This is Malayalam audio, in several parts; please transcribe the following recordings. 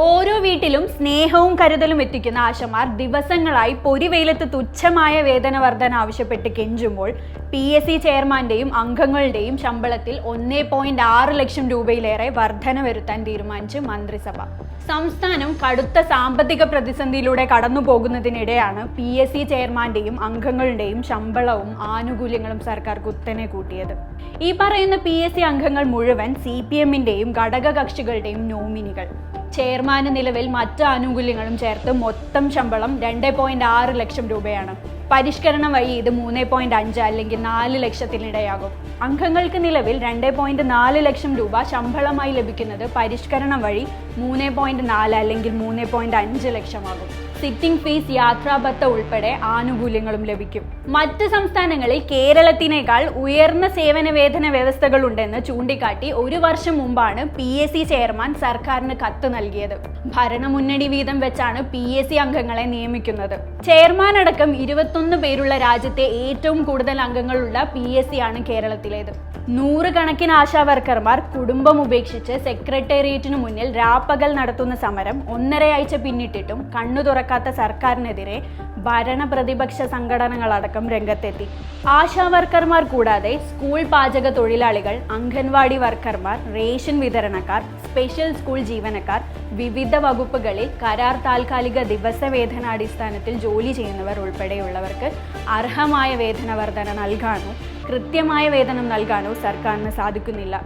ഓരോ വീട്ടിലും സ്നേഹവും കരുതലും എത്തിക്കുന്ന ആശമാർ ദിവസങ്ങളായി പൊരിവെയിലത്ത് തുച്ഛമായ വേതന വർധന ആവശ്യപ്പെട്ട് കെഞ്ചുമ്പോൾ പി എസ് സി ചെയർമാന്റെയും അംഗങ്ങളുടെയും ശമ്പളത്തിൽ ഒന്നേ പോയിന്റ് ആറ് ലക്ഷം രൂപയിലേറെ വർധന വരുത്താൻ തീരുമാനിച്ച് മന്ത്രിസഭ. സംസ്ഥാനം കടുത്ത സാമ്പത്തിക പ്രതിസന്ധിയിലൂടെ കടന്നു പോകുന്നതിനിടെയാണ് പി എസ് സി ചെയർമാന്റെയും അംഗങ്ങളുടെയും ശമ്പളവും ആനുകൂല്യങ്ങളും സർക്കാർ കുത്തനെ കൂട്ടിയത്. ഈ പറയുന്ന പി എസ് സി അംഗങ്ങൾ മുഴുവൻ സി പി എമ്മിന്റെയും ഘടകകക്ഷികളുടെയും നോമിനികൾ. ചെയർമാന് നിലവിൽ മറ്റ് ആനുകൂല്യങ്ങളും ചേർത്ത് മൊത്തം ശമ്പളം രണ്ട് പോയിന്റ് ആറ് ലക്ഷം രൂപയാണ്. പരിഷ്കരണം വഴി ഇത് മൂന്ന് പോയിന്റ് അഞ്ച് അല്ലെങ്കിൽ നാല് ലക്ഷത്തിനിടയാകും. അംഗങ്ങൾക്ക് നിലവിൽ രണ്ട് പോയിന്റ് നാല് ലക്ഷം രൂപ ശമ്പളമായി ലഭിക്കുന്നത് പരിഷ്കരണം വഴി മൂന്ന് പോയിന്റ് നാല് അല്ലെങ്കിൽ മൂന്ന് പോയിന്റ് അഞ്ച് ലക്ഷമാകും. സിറ്റിംഗ് ഫീസ് യാത്രാഭത്ത ഉൾപ്പെടെ ആനുകൂല്യങ്ങളും ലഭിക്കും. മറ്റ് സംസ്ഥാനങ്ങളിൽ കേരളത്തിനേക്കാൾ ഉയർന്ന സേവന വേതന വ്യവസ്ഥകൾ ഉണ്ടെന്ന് ചൂണ്ടിക്കാട്ടി ഒരു വർഷം മുമ്പാണ് പി എസ് സി ചെയർമാൻ സർക്കാരിന് കത്ത് നൽകിയത്. ഭരണമുന്നണി വീതം വെച്ചാണ് പി എസ് സി അംഗങ്ങളെ നിയമിക്കുന്നത്. ചെയർമാൻ അടക്കം ഇരുപത്തൊന്ന് പേരുള്ള രാജ്യത്തെ ഏറ്റവും കൂടുതൽ അംഗങ്ങളുള്ള പി എസ് സി ആണ് കേരളത്തിലേത്. നൂറുകണക്കിന് ആശാ വർക്കർമാർ കുടുംബം ഉപേക്ഷിച്ച് സെക്രട്ടേറിയറ്റിനു മുന്നിൽ രാപ്പകൽ നടത്തുന്ന സമരം ഒന്നരയാഴ്ച പിന്നിട്ടിട്ടും കണ്ണു തുറക്കാത്ത സർക്കാരിനെതിരെ ഭരണ പ്രതിപക്ഷ സംഘടനകളടക്കം രംഗത്തെത്തി. ആശാ വർക്കർമാർ കൂടാതെ സ്കൂൾ പാചക തൊഴിലാളികൾ അംഗൻവാടി വർക്കർമാർ റേഷൻ വിതരണക്കാർ സ്പെഷ്യൽ സ്കൂൾ ജീവനക്കാർ വിവിധ വകുപ്പുകളിൽ കരാർ താൽക്കാലിക ദിവസവേതനാടിസ്ഥാനത്തിൽ ജോലി ചെയ്യുന്നവർ ഉൾപ്പെടെയുള്ളവർക്ക് അർഹമായ വേതന വർധന നൽകാനോ കൃത്യമായ വേതനം നൽകാനോ സർക്കാരിന് സാധിക്കുന്നില്ല.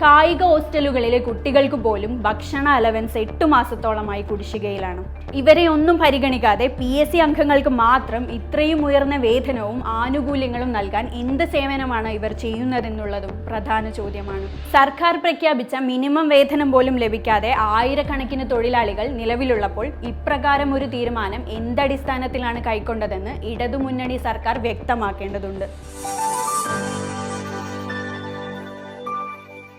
കായിക ഹോസ്റ്റലുകളിലെ കുട്ടികൾക്ക് പോലും ഭക്ഷണ അലവൻസ് എട്ട് മാസത്തോളമായി കുടിശ്ശികയിലാണ്. ഇവരെ ഒന്നും പരിഗണിക്കാതെ പി എസ് സി അംഗങ്ങൾക്ക് മാത്രം ഇത്രയും ഉയർന്ന വേതനവും ആനുകൂല്യങ്ങളും നൽകാൻ എന്ത് സേവനമാണ് ഇവർ ചെയ്യുന്നതെന്നുള്ളതും പ്രധാന ചോദ്യമാണ്. സർക്കാർ പ്രഖ്യാപിച്ച മിനിമം വേതനം പോലും ലഭിക്കാതെ ആയിരക്കണക്കിന് തൊഴിലാളികൾ നിലവിലുള്ളപ്പോൾ ഇപ്രകാരം ഒരു തീരുമാനം എന്തടിസ്ഥാനത്തിലാണ് കൈക്കൊണ്ടതെന്ന് ഇടതുമുന്നണി സർക്കാർ വ്യക്തമാക്കേണ്ടതുണ്ട്.